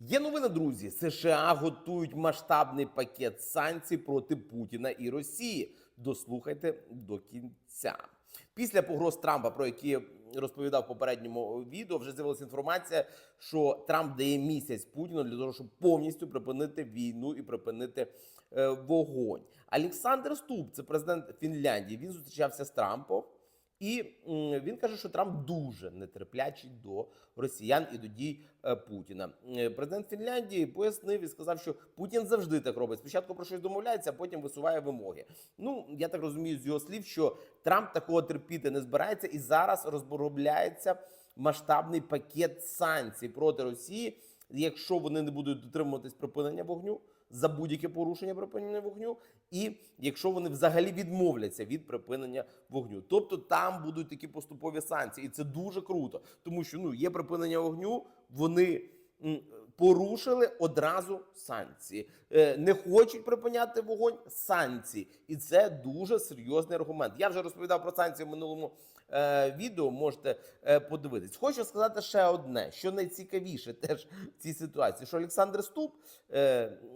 Є новина, друзі. США готують масштабний пакет санкцій проти Путіна і Росії. Дослухайте до кінця. Після погроз Трампа, про які розповідав в попередньому відео, вже з'явилася інформація, що Трамп дає місяць Путіну для того, щоб повністю припинити війну і припинити е, вогонь. Олександр Ступ, це президент Фінляндії. Він зустрічався з Трампом. І він каже, що Трамп дуже нетерплячий до росіян і до дій е, Путіна. Е, Президент Фінляндії пояснив і сказав, що Путін завжди так робить. Спочатку про щось домовляється, а потім висуває вимоги. Ну я так розумію з його слів, що Трамп такого терпіти не збирається, і зараз розробляється масштабний пакет санкцій проти Росії, якщо вони не будуть дотримуватись припинення вогню за будь-яке порушення припинення вогню, і якщо вони взагалі відмовляться від припинення вогню, тобто там будуть такі поступові санкції, і це дуже круто, тому що ну є припинення вогню, вони. Порушили одразу санкції, Е, не хочуть припиняти вогонь санкції, і це дуже серйозний аргумент. Я вже розповідав про санкції в минулому е, відео. Можете е, подивитись. Хочу сказати ще одне, що найцікавіше теж в цій ситуації, що Олександр Ступ,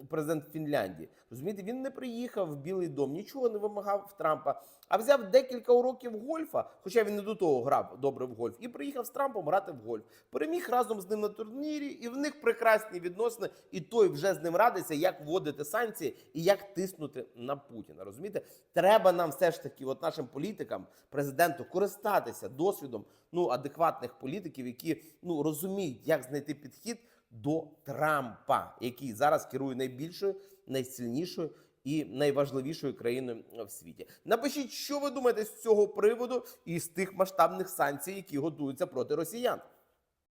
президент Фінляндії, розумієте, він не приїхав в Білий Дом, нічого не вимагав в Трампа, а взяв декілька уроків гольфа, хоча він не до того грав добре в гольф, і приїхав з Трампом грати в гольф. Переміг разом з ним на турнірі, і в них прекрасні відносини. І той вже з ним радиться, як вводити санкції і як тиснути на Путіна. Розумієте, треба нам все ж таки, от нашим політикам, президенту, користатися досвідом ну адекватних політиків, які ну розуміють, як знайти підхід до Трампа, який зараз керує найбільшою, найсильнішою і найважливішою країною в світі. Напишіть, що ви думаєте з цього приводу і з тих масштабних санкцій, які готуються проти росіян.